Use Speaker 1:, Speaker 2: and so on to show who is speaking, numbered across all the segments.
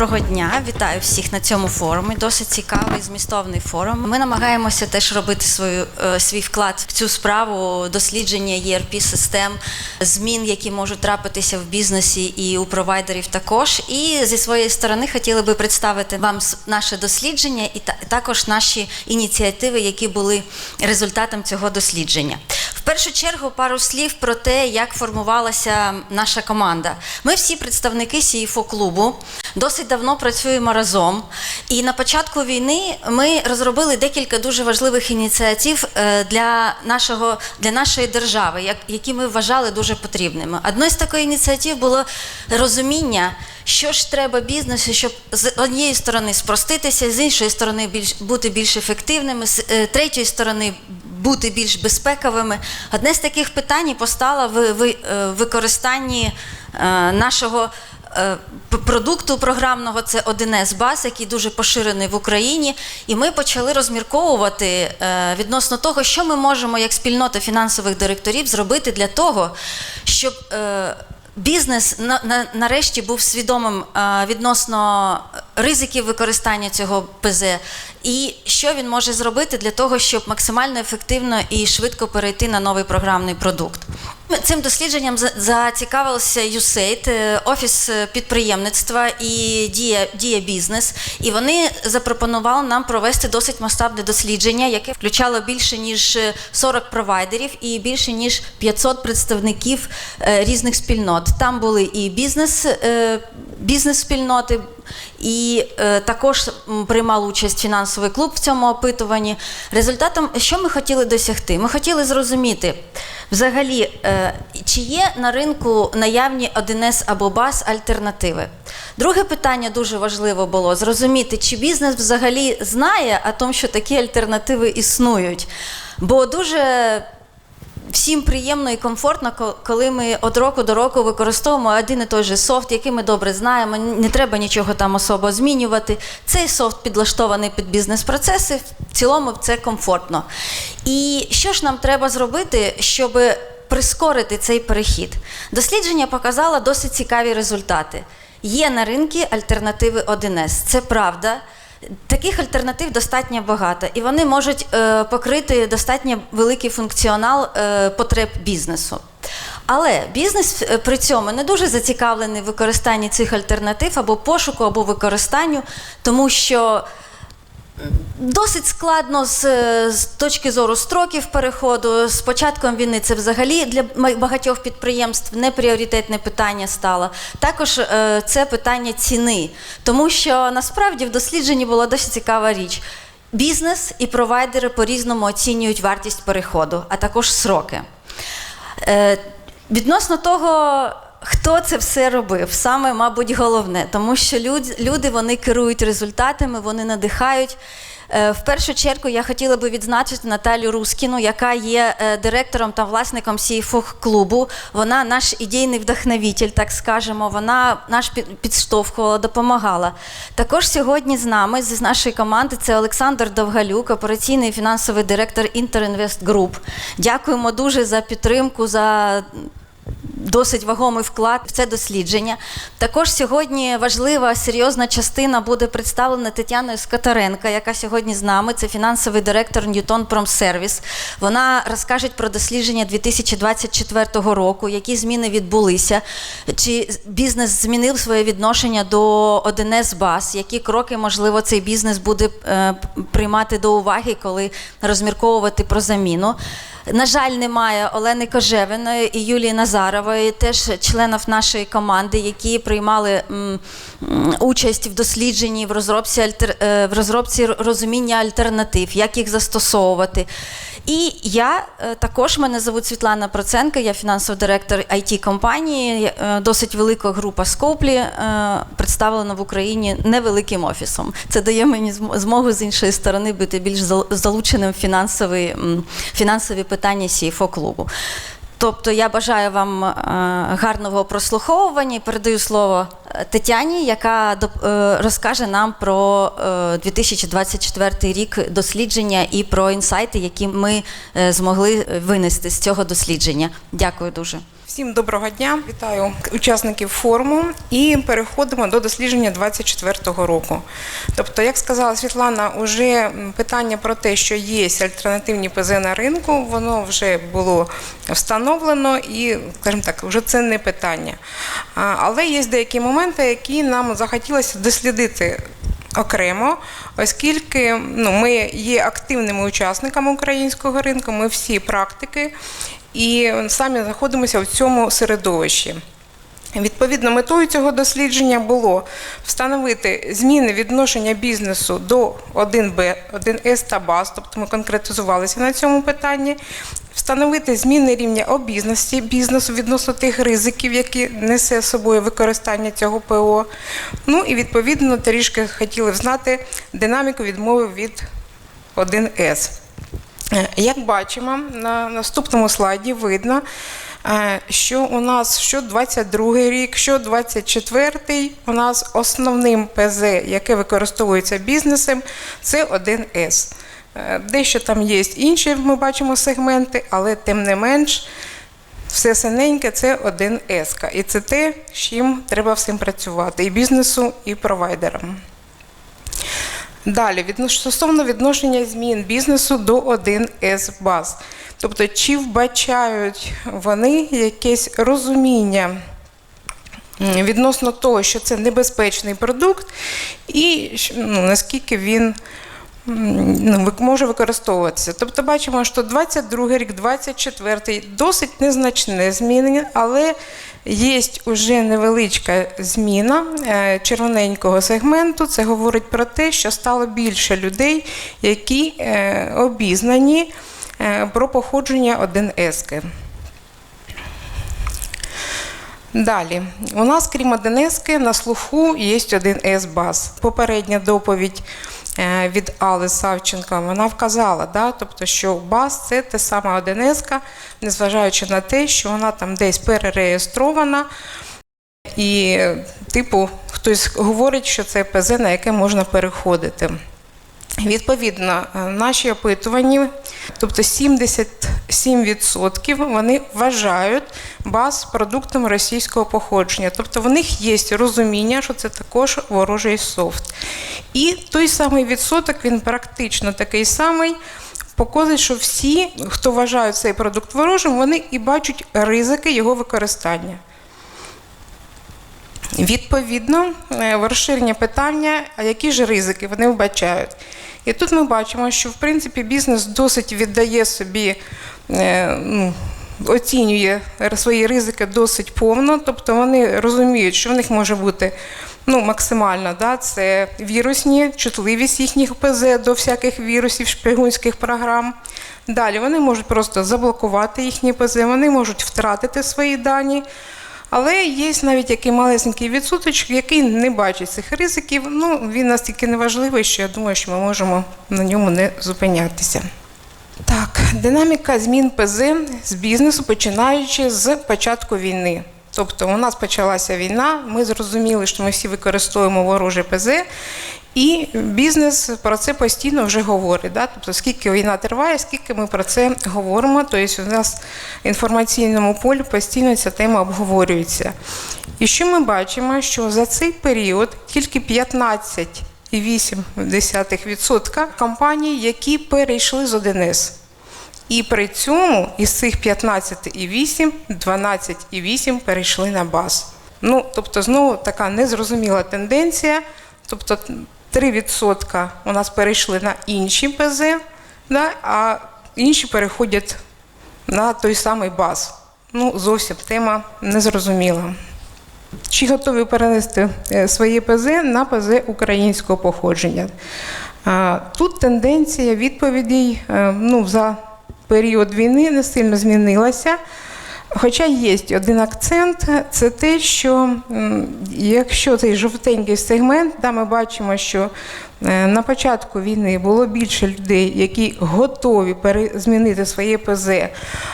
Speaker 1: Доброго дня, вітаю всіх на цьому форумі. Досить цікавий змістовний форум. Ми намагаємося теж робити свою е, свій вклад в цю справу дослідження erp систем, змін, які можуть трапитися в бізнесі і у провайдерів також. І зі своєї сторони хотіли би представити вам наше дослідження і та- також наші ініціативи, які були результатом цього дослідження. В першу чергу пару слів про те, як формувалася наша команда. Ми всі представники CFO клубу досить давно працюємо разом. І на початку війни ми розробили декілька дуже важливих ініціатив е, для, нашого, для нашої держави, які ми вважали дуже потрібними. Одною з таких ініціатив було розуміння, що ж треба бізнесу, щоб з однієї сторони спроститися, з іншої сторони більш, бути більш ефективними, з е, третьої сторони бути більш безпековими. Одне з таких питань постало в е, використанні нашого продукту програмного це 1С баз, який дуже поширений в Україні. І ми почали розмірковувати е, відносно того, що ми можемо як спільнота фінансових директорів зробити для того, щоб е, бізнес на, на, нарешті був свідомим е, відносно ризиків використання цього ПЗ, і що він може зробити для того, щоб максимально ефективно і швидко перейти на новий програмний продукт. Цим дослідженням зацікавився USAID, е, офіс е, підприємництва і дія, дія бізнес. І вони запропонували нам провести досить масштабне дослідження, яке включало більше ніж е, 40 провайдерів і більше ніж 500 представників е, різних спільнот. Там були і бізнес, е, бізнес-спільноти, і е, також приймав участь фінансовий клуб в цьому опитуванні. Результатом, що ми хотіли досягти? Ми хотіли зрозуміти, взагалі, е, чи є на ринку наявні 1С або БАС альтернативи. Друге питання дуже важливо було зрозуміти, чи бізнес взагалі знає о тому, що такі альтернативи існують. Бо дуже Всім приємно і комфортно, коли ми від року до року використовуємо один і той же софт, який ми добре знаємо. Не треба нічого там особо змінювати. Цей софт підлаштований під бізнес-процеси. В цілому це комфортно. І що ж нам треба зробити, щоб прискорити цей перехід? Дослідження показало досить цікаві результати. Є на ринку альтернативи 1С. Це правда. Таких альтернатив достатньо багато, і вони можуть е, покрити достатньо великий функціонал е, потреб бізнесу. Але бізнес е, при цьому не дуже зацікавлений в використанні цих альтернатив або пошуку, або використанню, тому що Досить складно з, з точки зору строків переходу. З початком війни це взагалі для багатьох підприємств не пріоритетне питання стало. Також е, це питання ціни, тому що насправді в дослідженні була досить цікава річ. Бізнес і провайдери по-різному оцінюють вартість переходу, а також сроки. Е, відносно того, хто це все робив, саме, мабуть, головне, тому що люди, вони керують результатами, вони надихають. Е, В першу чергу я хотіла би відзначити Наталю Рускіну, яка є е, директором та власником CFO клубу. Вона наш ідейний вдохновитель, так скажемо. Вона наш підштовхувала, допомагала. Також сьогодні з нами, з нашої команди, це Олександр Довгалюк, операційний фінансовий директор Інтерінвест Груп. Дякуємо дуже за підтримку, за досить вагомий вклад в це дослідження. Також сьогодні важлива серйозна частина буде представлена Тетяною Скотаренко, яка сьогодні з нами. Це фінансовий директор Ньютон Промсервіс. Вона розкаже про дослідження 2024 року, які зміни відбулися, чи бізнес змінив своє відношення до 1С баз, які кроки, можливо, цей бізнес буде е, приймати до уваги, коли розмірковувати про заміну. На жаль, немає Олени Кожевиної і Юлії Назарової, теж членів нашої команди, які приймали участь в дослідженні, в розробці, е, в розробці розуміння альтернатив, як їх застосовувати. І я е, також мене звуть Світлана Проценко, я фінансовий директор it компанії. Е, Досить велика група Скоплі представлена в Україні невеликим офісом. Це дає мені змогу з іншої сторони бути більш залученим в фінансові, фінансові питання сіфо клубу. Тобто я бажаю вам е, гарного прослуховування і передаю слово е, Тетяні, яка е, розкаже нам про е, 2024 рік дослідження і про інсайти, які ми змогли винести з цього дослідження. Дякую дуже.
Speaker 2: Всім доброго дня. Вітаю учасників форуму і переходимо до дослідження 2024 року. Тобто, як сказала Світлана, уже питання про те, що є альтернативні ПЗ на ринку, воно вже було встановлено і, скажімо так, вже це не питання. Але є деякі моменти, які нам захотілося дослідити окремо, оскільки ну, ми є активними учасниками українського ринку, ми всі практики і самі знаходимося в цьому середовищі. Відповідно, метою цього дослідження було встановити зміни відношення бізнесу до 1Б, 1С та БАЗ, тобто ми конкретизувалися на цьому питанні, встановити зміни рівня обізнаності бізнесу відносно тих ризиків, які несе з собою використання цього ПО. Ну і відповідно трішки хотіли знати динаміку відмови від 1С. Е, Як бачимо, на наступному слайді видно, е, що у нас що 22 рік, що 24 у нас основним ПЗ, яке використовується бізнесом, це 1С. Е, Дещо там є інші, ми бачимо сегменти, але тим не менш, все синеньке це 1С. І це те, з чим треба всім працювати, і бізнесу, і провайдерам. Далі, стосовно відношення змін бізнесу до 1С баз. Тобто, чи вбачають вони якесь розуміння відносно того, що це небезпечний продукт, і ну, наскільки він ну, може використовуватися. Тобто бачимо, що 22 рік, 24 досить незначне змінення, але є вже невеличка зміна е, червоненького сегменту. Це говорить про те, що стало більше людей, які е, обізнані е, про походження 1С. Далі, у нас, крім Одинески, на слуху є один С-баз. Попередня доповідь від Алли Савченка, вона вказала, да, тобто, що БАС це те саме Одинеска, незважаючи на те, що вона там десь перереєстрована. І, е, типу, хтось говорить, що це ПЗ, на яке можна переходити. Відповідно, е, наші опитування, тобто 77% вони вважають баз продуктом російського походження. Тобто в них є розуміння, що це також ворожий софт. І той самий відсоток, він практично такий самий. Показує, що всі, хто вважають цей продукт ворожим, вони і бачать ризики його використання. Відповідно, е, розширення питання, а які ж ризики вони вбачають. І тут ми бачимо, що в принципі бізнес досить віддає собі, е, ну, оцінює свої ризики досить повно, тобто вони розуміють, що в них може бути ну, максимально, да, це вірусні, чутливість їхніх ПЗ до всяких вірусів, шпигунських програм. Далі вони можуть просто заблокувати їхні ПЗ, вони можуть втратити свої дані. Але є навіть який малесенький відсоточок, який не бачить цих ризиків. Ну, він настільки неважливий, що я думаю, що ми можемо на ньому не зупинятися. Так, динаміка змін ПЗ з бізнесу, починаючи з початку війни. Тобто у нас почалася війна, ми зрозуміли, що ми всі використовуємо вороже ПЗ, і бізнес про це постійно вже говорить. Да? Тобто, скільки війна триває, скільки ми про це говоримо. Тобто, у нас в інформаційному полі постійно ця тема обговорюється. І що ми бачимо, що за цей період тільки 15,8% компаній, які перейшли з 1С. І при цьому із цих 15,8, 12,8 перейшли на баз. Ну, тобто, знову така незрозуміла тенденція. Тобто 3% у нас перейшли на інші ПЗ, да, а інші переходять на той самий баз. Ну, зовсім тема незрозуміла. Чи готові перенести е, своє ПЗ на ПЗ українського походження? Тут тенденція відповідей е, ну, за період війни не сильно змінилася. Хоча є один акцент, це те, що якщо цей жовтенький сегмент, да, ми бачимо, що е, на початку війни було більше людей, які готові змінити своє ПЗ,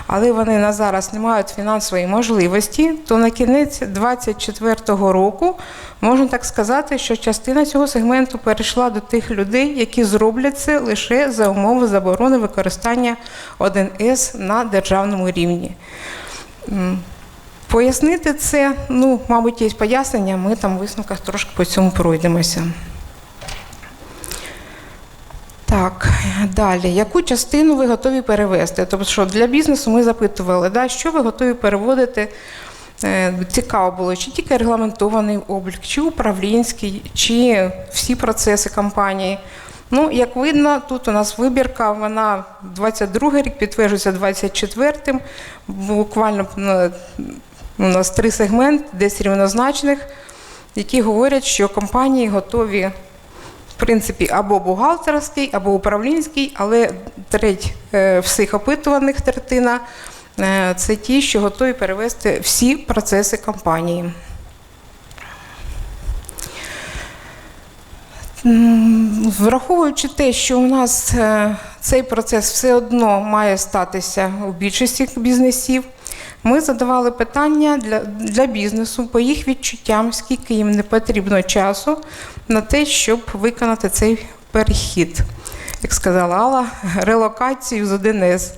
Speaker 2: але вони на зараз не мають фінансової можливості, то на кінець 2024 року можна так сказати, що частина цього сегменту перейшла до тих людей, які зроблять це лише за умови заборони використання 1С на державному рівні. Пояснити це, ну, мабуть, є пояснення, ми там в висновках трошки по цьому пройдемося. Так, далі. Яку частину ви готові перевести? Тобто, що для бізнесу ми запитували, да, що ви готові переводити? Е, Цікаво було, чи тільки регламентований облік, чи управлінський, чи всі процеси компанії. Ну, як видно, тут у нас вибірка, вона 22 рік підтверджується 24-м. Буквально ну, у нас три сегменти, десь рівнозначних, які говорять, що компанії готові в принципі, або бухгалтерський, або управлінський, але треть е, всіх опитуваних третина е, це ті, що готові перевести всі процеси компанії. Враховуючи те, що у нас е, цей процес все одно має статися у більшості бізнесів, ми задавали питання для, для бізнесу по їх відчуттям, скільки їм не потрібно часу на те, щоб виконати цей перехід, як сказала Алла, релокацію з 1С.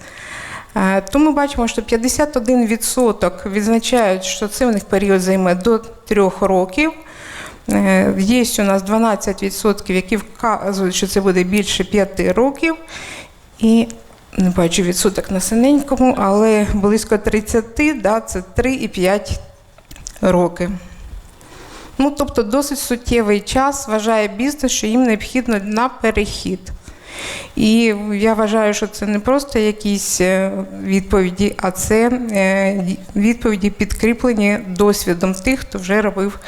Speaker 2: Е, То ми бачимо, що 51% відзначають, що це у них період займе до 3 років. Е, Є у нас 12%, які вказують, що це буде більше 5 років. І не бачу відсоток на синенькому, але близько 30, да, це 3,5 роки. Ну, тобто досить суттєвий час вважає бізнес, що їм необхідно на перехід. І я вважаю, що це не просто якісь е, відповіді, а це е, відповіді підкріплені досвідом тих, хто вже робив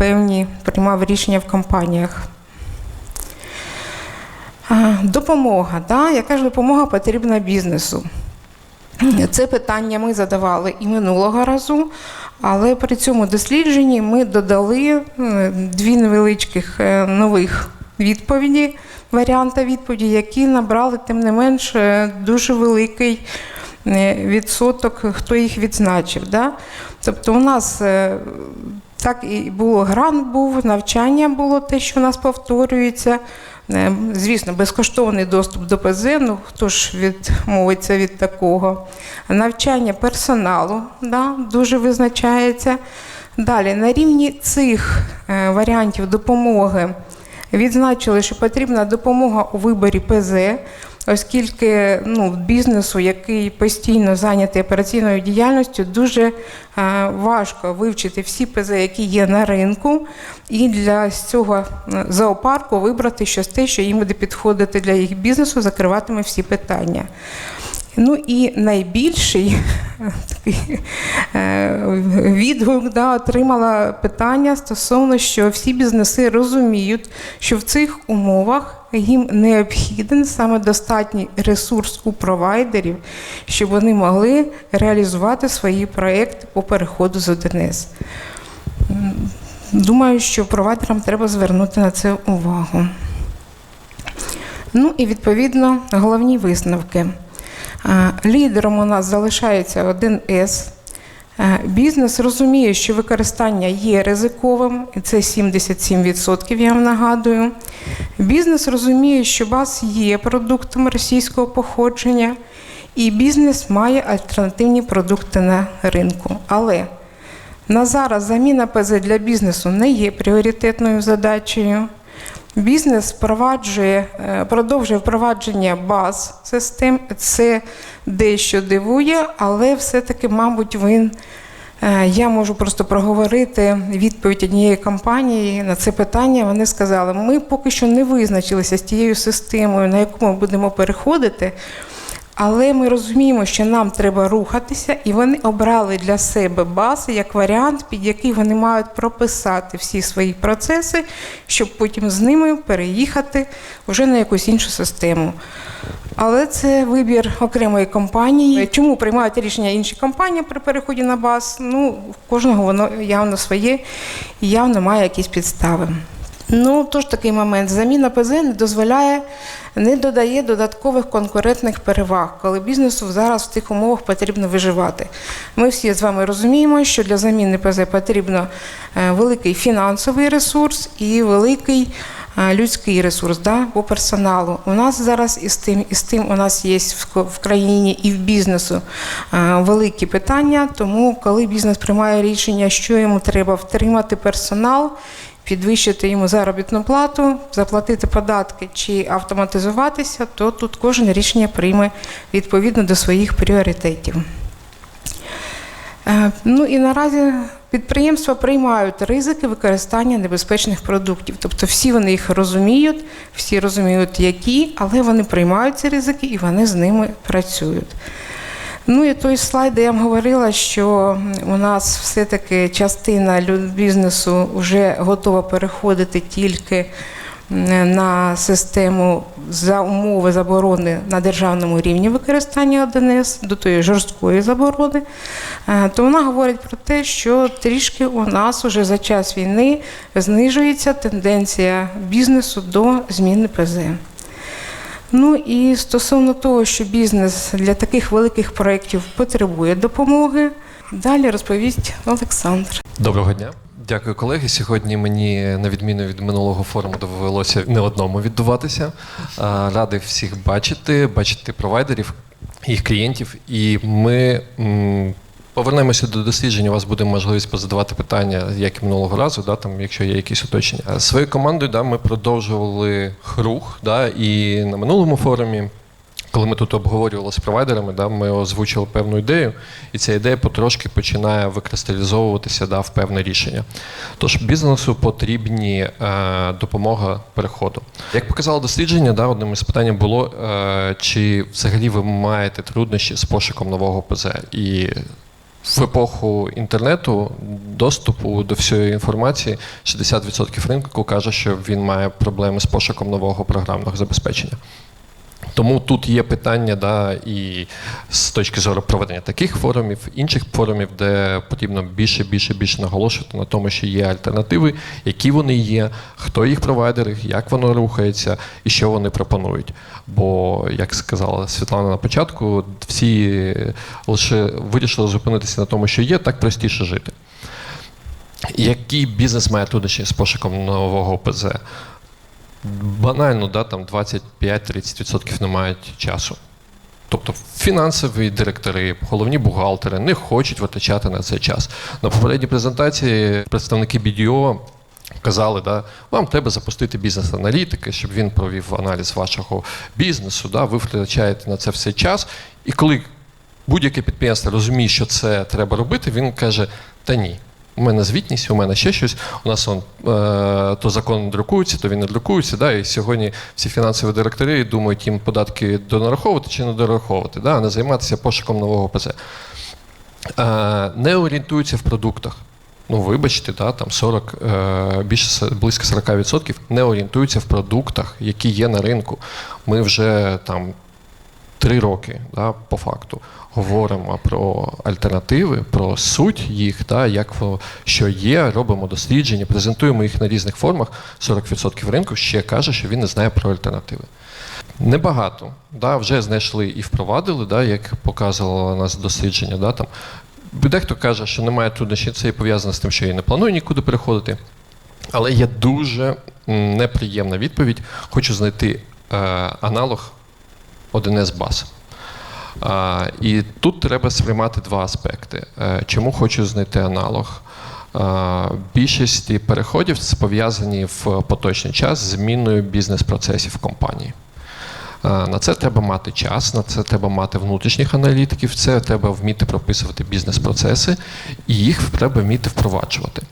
Speaker 2: певні, приймав рішення в компаніях. Допомога. Да? Яка ж допомога потрібна бізнесу? Це питання ми задавали і минулого разу, але при цьому дослідженні ми додали дві невеличких е, нових відповіді, варіанти відповіді, які набрали, тим не менш, е, дуже великий е, відсоток, хто їх відзначив. Да? Тобто у нас так і було грант був, навчання було те, що у нас повторюється. Е, Звісно, безкоштовний доступ до ПЗ, ну хто ж відмовиться від такого. Навчання персоналу да, дуже визначається. Далі, на рівні цих е, варіантів допомоги відзначили, що потрібна допомога у виборі ПЗ, оскільки ну, бізнесу, який постійно зайнятий операційною діяльністю, дуже важко вивчити всі ПЗ, які є на ринку, і для цього е, зоопарку вибрати щось те, що їм буде підходити для їх бізнесу, закриватиме всі питання. Ну і найбільший такий е, відгук да, отримала питання стосовно, що всі бізнеси розуміють, що в цих умовах їм необхіден саме достатній ресурс у провайдерів, щоб вони могли реалізувати свої проекти по переходу з 1С. Думаю, що провайдерам треба звернути на це увагу. Ну і відповідно головні висновки. Лідером у нас залишається 1С. Е, Бізнес розуміє, що використання є ризиковим, це 77%, я вам нагадую. Бізнес розуміє, що БАС є продуктом російського походження, і бізнес має альтернативні продукти на ринку. Але на зараз заміна ПЗ для бізнесу не є пріоритетною задачею. Бізнес впроваджує, е, продовжує впровадження баз систем. Це дещо дивує, але все-таки, мабуть, він. Е, Я можу просто проговорити відповідь однієї компанії на це питання. Вони сказали: ми поки що не визначилися з тією системою, на яку ми будемо переходити. Але ми розуміємо, що нам треба рухатися, і вони обрали для себе бази як варіант, під який вони мають прописати всі свої процеси, щоб потім з ними переїхати вже на якусь іншу систему. Але це вибір окремої компанії. Чому приймають рішення інші компанії при переході на баз? Ну, в кожного воно явно своє і явно має якісь підстави. Ну, тож такий момент. Заміна ПЗ не дозволяє, не додає додаткових конкурентних переваг, коли бізнесу зараз в тих умовах потрібно виживати. Ми всі з вами розуміємо, що для заміни ПЗ потрібно е, великий фінансовий ресурс і великий е, людський ресурс да, по персоналу. У нас зараз із тим, із тим у нас є в країні і в бізнесу е, великі питання. Тому, коли бізнес приймає рішення, що йому треба втримати персонал, підвищити йому заробітну плату, заплатити податки чи автоматизуватися, то тут кожен рішення прийме відповідно до своїх пріоритетів. Е, Ну і наразі підприємства приймають ризики використання небезпечних продуктів. Тобто всі вони їх розуміють, всі розуміють, які, але вони приймають ці ризики і вони з ними працюють. Ну і той слайд, де я вам говорила, що у нас все-таки частина бізнесу вже готова переходити тільки на систему за умови заборони на державному рівні використання ОДНС до тої жорсткої заборони, е, то вона говорить про те, що трішки у нас уже за час війни знижується тенденція бізнесу до зміни ПЗ. Ну і стосовно того, що бізнес для таких великих проєктів потребує допомоги, далі розповість Олександр.
Speaker 3: Доброго дня. Дякую, колеги. Сьогодні мені, на відміну від минулого форуму, довелося не одному відбуватися. А, Радий всіх бачити, бачити провайдерів, їх клієнтів. І ми повернемося до дослідження. У вас буде можливість позадавати питання, як і минулого разу, да, там, якщо є якісь уточнення. А Своєю командою да, ми продовжували рух. Да, і на минулому форумі коли ми тут обговорювали з провайдерами, да, ми озвучили певну ідею, і ця ідея потрошки починає викристалізовуватися да, в певне рішення. Тож бізнесу потрібні е, допомога переходу. Як показало дослідження, да, одним із питань було, е, чи взагалі ви маєте труднощі з пошуком нового ПЗ. І в епоху інтернету доступу до всієї інформації 60% ринку каже, що він має проблеми з пошуком нового програмного забезпечення. Тому тут є питання, да, і з точки зору проведення таких форумів, інших форумів, де потрібно більше, більше, більше наголошувати на тому, що є альтернативи, які вони є, хто їх провайдери, як воно рухається і що вони пропонують. Бо, як сказала Світлана на початку, всі лише вирішили зупинитися на тому, що є, так простіше жити. Який бізнес має труднощі з пошуком нового ПЗ? Банально, да, там 25-30% не мають часу. Тобто фінансові директори, головні бухгалтери не хочуть витрачати на це час. На попередній презентації представники BDO казали, да, вам треба запустити бізнес-аналітики, щоб він провів аналіз вашого бізнесу. Да, ви витрачаєте на це все час. І коли будь-яке підприємство розуміє, що це треба робити, він каже: та ні. У мене звітність, у мене ще щось. У нас он, е, то закон друкується, то він не друкується. Да, і сьогодні всі фінансові директори думають, їм податки донараховувати чи не дораховувати, да, а не займатися пошуком нового ПЗ. Е, не орієнтуються в продуктах. Ну, вибачте, да, там 40, е, більше близько 40% не орієнтуються в продуктах, які є на ринку. Ми вже там три роки, да, по факту, говоримо про альтернативи, про суть їх, да, як що є, робимо дослідження, презентуємо їх на різних формах. 40% ринку ще каже, що він не знає про альтернативи. Небагато. Да, вже знайшли і впровадили, да, як показувало нас дослідження. Да, там. Дехто каже, що немає труднощів, це і пов'язано з тим, що я не планую нікуди переходити. Але є дуже неприємна відповідь. Хочу знайти е, аналог 1С баз. І тут треба сприймати два аспекти. Е, Чому хочу знайти аналог? Більшість переходів пов'язані в поточний час з зміною бізнес-процесів компанії. На це треба мати час, на це треба мати внутрішніх аналітиків, це треба вміти прописувати бізнес-процеси, і їх треба вміти впроваджувати.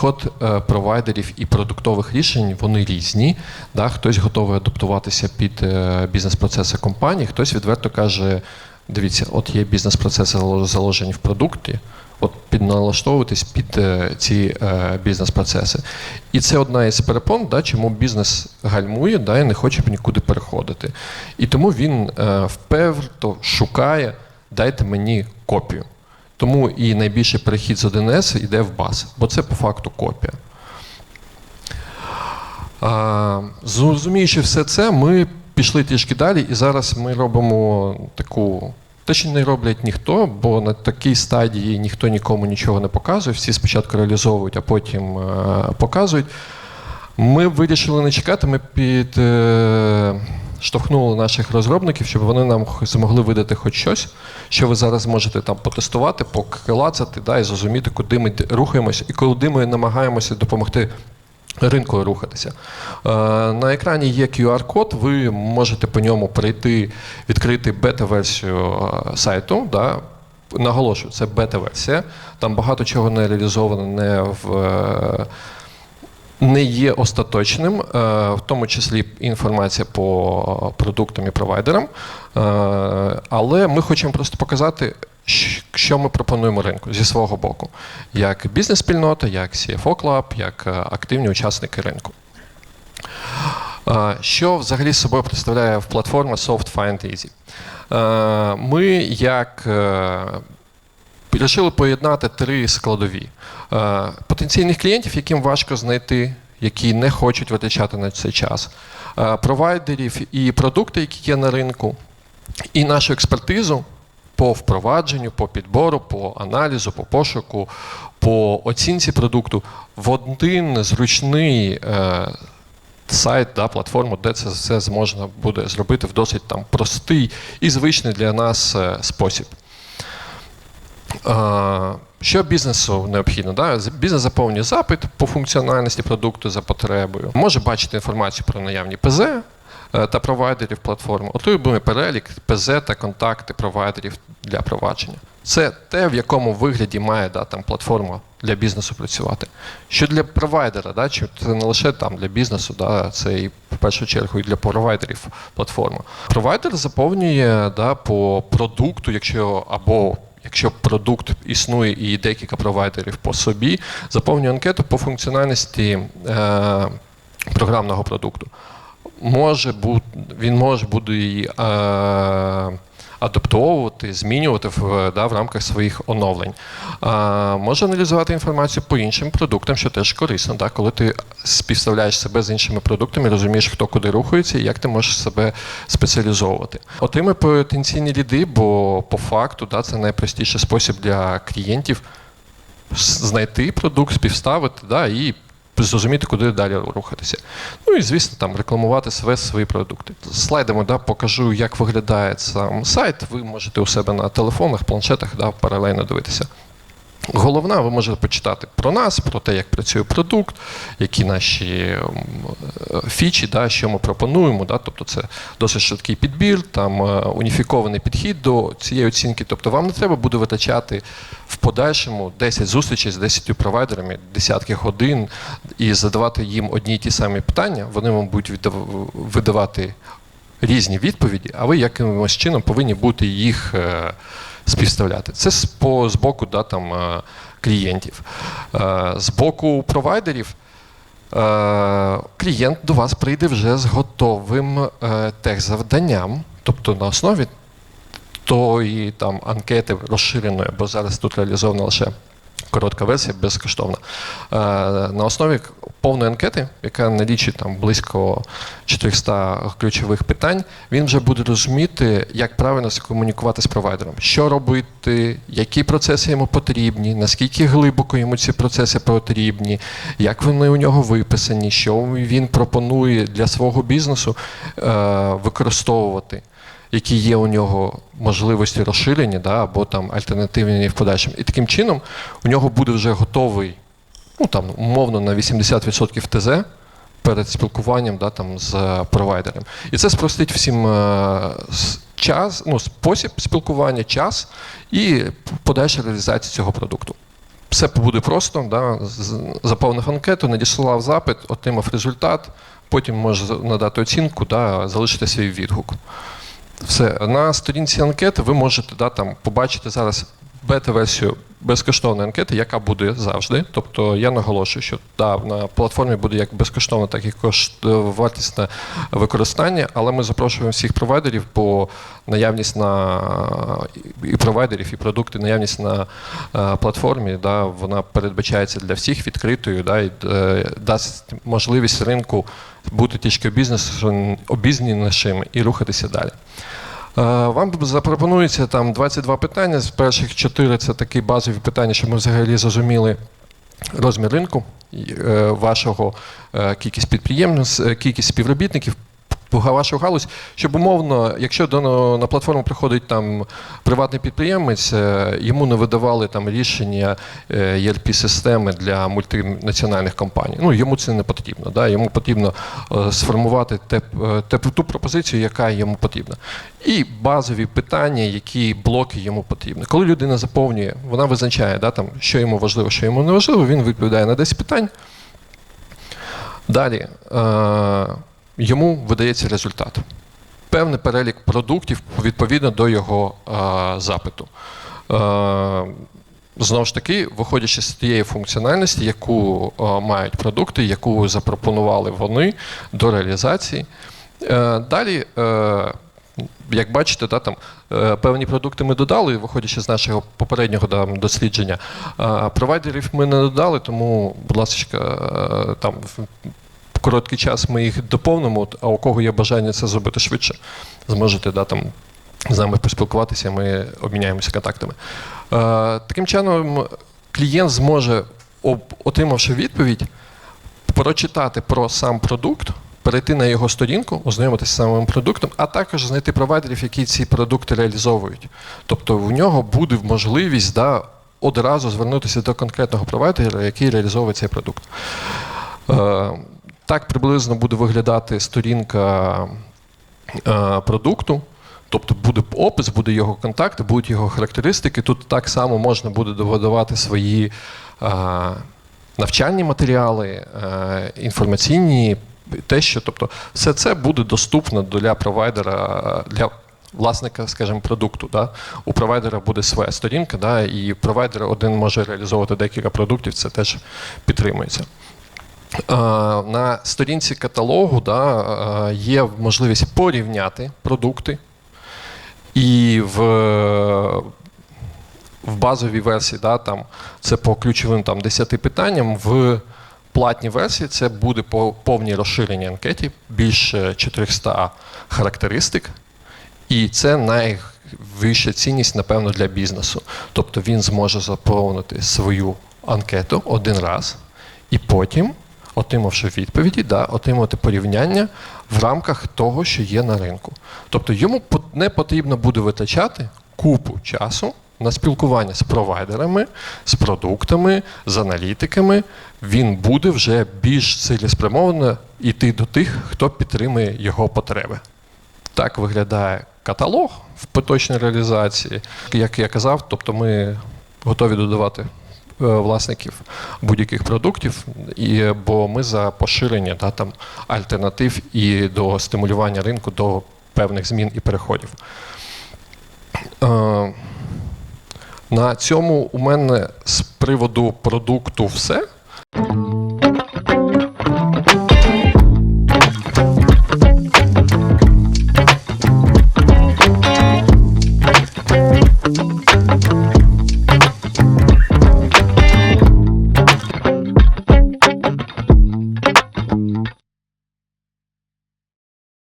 Speaker 3: Підход е, провайдерів і продуктових рішень вони різні. Да? Хтось готовий адаптуватися під е, бізнес-процеси компанії, хтось відверто каже: дивіться, от є бізнес-процеси заложені в продукті, от підналаштовуватись під е, ці е, бізнес-процеси. І це одна із перепон, да, чому бізнес гальмує да, і не хоче нікуди переходити. І тому він е, вперто шукає, дайте мені копію. Тому і найбільший перехід з 1С йде в баз, бо це по факту копія. Зрозуміючи все це, ми пішли трішки далі, і зараз ми робимо таку. Те, що не роблять ніхто, бо на такій стадії ніхто нікому нічого не показує. Всі спочатку реалізовують, а потім е, показують. Ми вирішили не чекати, ми під. Е, Штовхнули наших розробників, щоб вони нам змогли видати хоч щось, що ви зараз можете там потестувати, покилацати, да, і зрозуміти, куди ми рухаємося і куди ми намагаємося допомогти ринку рухатися. Е, на екрані є QR-код, ви можете по ньому перейти, відкрити бета-версію е, сайту. Да. Наголошую, це бета-версія. Там багато чого не реалізовано, не в. Не є остаточним, е, в тому числі інформація по продуктам і провайдерам. Е, Але ми хочемо просто показати, що ми пропонуємо ринку зі свого боку, як бізнес-спільнота, як CFO Club, як е, активні учасники ринку. Що взагалі собою представляє платформа Soft Find Easy? Ми як Вирішили поєднати три складові: Е, потенційних клієнтів, яким важко знайти, які не хочуть витрачати на це час, е, провайдерів і продукти, які є на ринку, і нашу експертизу по впровадженню, по підбору, по аналізу, по пошуку, по оцінці продукту в один зручний. е, Сайт, да, платформу, де це все можна буде зробити в досить там простий і звичний для нас спосіб. Що бізнесу необхідно? Да? Бізнес заповнює запит по функціональності продукту за потребою, може бачити інформацію про наявні ПЗ е, та провайдерів платформи, отримує перелік ПЗ та контакти провайдерів для провадження. Це те, в якому вигляді має да, там, платформа для бізнесу працювати. Що для провайдера, да, чи це не лише там для бізнесу, да, це і в першу чергу і для провайдерів платформа. Провайдер заповнює да, по продукту, якщо або Якщо продукт існує і декілька провайдерів по собі, заповнюю анкету по функціональності е, програмного продукту. Може бути, він може бути її е, адаптовувати, змінювати в, да, в рамках своїх оновлень. Е, може аналізувати інформацію по іншим продуктам, що теж корисно, да, коли ти співставляєш себе з іншими продуктами, розумієш, хто куди рухається і як ти можеш себе спеціалізовувати. Отримай потенційні ліди, бо по факту да, це найпростіший спосіб для клієнтів знайти продукт, співставити да, і зрозуміти, куди далі рухатися. Ну і, звісно, там рекламувати свої, свої продукти. Слайдами да, покажу, як виглядає сам сайт. Ви можете у себе на телефонах, планшетах да, паралельно дивитися. Головна, ви можете почитати про нас, про те, як працює продукт, які наші е, фічі, да, що ми пропонуємо. Да, тобто це досить швидкий підбір, там е, уніфікований підхід до цієї оцінки. Тобто вам не треба буде витрачати в подальшому 10 зустрічей з 10 провайдерами, десятки годин і задавати їм одні й ті самі питання. Вони вам будуть видавати різні відповіді, а ви якимось чином повинні бути їх е, співставляти. Це з, по, з боку да, там, е, клієнтів. Е, з боку провайдерів. Е, Клієнт до вас прийде вже з готовим техзавданням, тобто на основі тої там анкети розширеної, бо зараз тут реалізовано лише коротка версія, безкоштовна. Е, На основі повної анкети, яка налічить там близько 400 ключових питань, він вже буде розуміти, як правильно комунікувати з провайдером, що робити, які процеси йому потрібні, наскільки глибоко йому ці процеси потрібні, як вони у нього виписані, що він пропонує для свого бізнесу е, використовувати які є у нього можливості розширені, да, або там альтернативні в подальшому. І таким чином у нього буде вже готовий, ну там умовно на 80% ТЗ перед спілкуванням да, там, з провайдером. І це спростить всім е, час, ну, спосіб спілкування, час і подальша реалізація цього продукту. Все буде просто, да, заповнив анкету, надіслав запит, отримав результат, потім може надати оцінку, да, залишити свій відгук. Все, на сторінці анкети ви можете да, там, побачити зараз бета-версію безкоштовної анкети, яка буде завжди. Тобто я наголошую, що да, на платформі буде як безкоштовне, так і кошт, вартісне використання, але ми запрошуємо всіх провайдерів, бо наявність на і провайдерів, і продукти, наявність на е, платформі, да, вона передбачається для всіх відкритою, да, і е, дасть можливість ринку бути трішки обізнанішим і рухатися далі. Е, Вам запропонується там 22 питання. З перших 4 це такі базові питання, щоб ми взагалі зрозуміли, розмір ринку, е, вашого е, кількість підприємств, кількість співробітників. Вашу галузь, щоб умовно, якщо до на платформу приходить там приватний підприємець, е, йому не видавали там рішення erp системи для мультинаціональних компаній. Ну йому це не потрібно. Да? Йому потрібно е, сформувати те, е, те, ту пропозицію, яка йому потрібна. І базові питання, які блоки йому потрібні. Коли людина заповнює, вона визначає, да, там, що йому важливо, що йому не важливо, він відповідає на 10 питань. Далі е, йому видається результат. Певний перелік продуктів відповідно до його е, запиту. Е, Знову ж таки, виходячи з тієї функціональності, яку е, мають продукти, яку запропонували вони до реалізації. Е, далі, е, як бачите, да, там, е, певні продукти ми додали, виходячи з нашого попереднього да, дослідження. Е, провайдерів ми не додали, тому, будь ласка, е, там короткий час ми їх доповнимо, а у кого є бажання це зробити швидше, зможете да, там, з нами поспілкуватися, ми обміняємося контактами. Е, таким чином, клієнт зможе, отримавши відповідь, прочитати про сам продукт, перейти на його сторінку, ознайомитися з самим продуктом, а також знайти провайдерів, які ці продукти реалізовують. Тобто в нього буде можливість да, одразу звернутися до конкретного провайдера, який реалізовує цей продукт. Так приблизно буде виглядати сторінка е, продукту. Тобто буде опис, буде його контакти, будуть його характеристики. Тут так само можна буде додавати свої е, навчальні матеріали, е, інформаційні, те, що тобто, все це буде доступно для провайдера, для власника, скажімо, продукту. Да? У провайдера буде своя сторінка, да? і провайдер один може реалізовувати декілька продуктів, це теж підтримується. Е, На сторінці каталогу да, е, є можливість порівняти продукти. І в, в базовій версії да, там, це по ключовим там, 10 питанням. В платній версії це буде по повній розширеній анкеті, більше 400 характеристик. І це найвища цінність, напевно, для бізнесу. Тобто він зможе заповнити свою анкету один раз і потім, отримавши відповіді, да, отримувати порівняння в рамках того, що є на ринку. Тобто йому не потрібно буде витрачати купу часу на спілкування з провайдерами, з продуктами, з аналітиками. Він буде вже більш цілеспрямовано йти до тих, хто підтримує його потреби. Так виглядає каталог в поточній реалізації. Як я казав, тобто ми готові додавати власників будь-яких продуктів, і, бо ми за поширення да, там, альтернатив і до стимулювання ринку до певних змін і переходів. Е, на цьому у мене з приводу продукту все.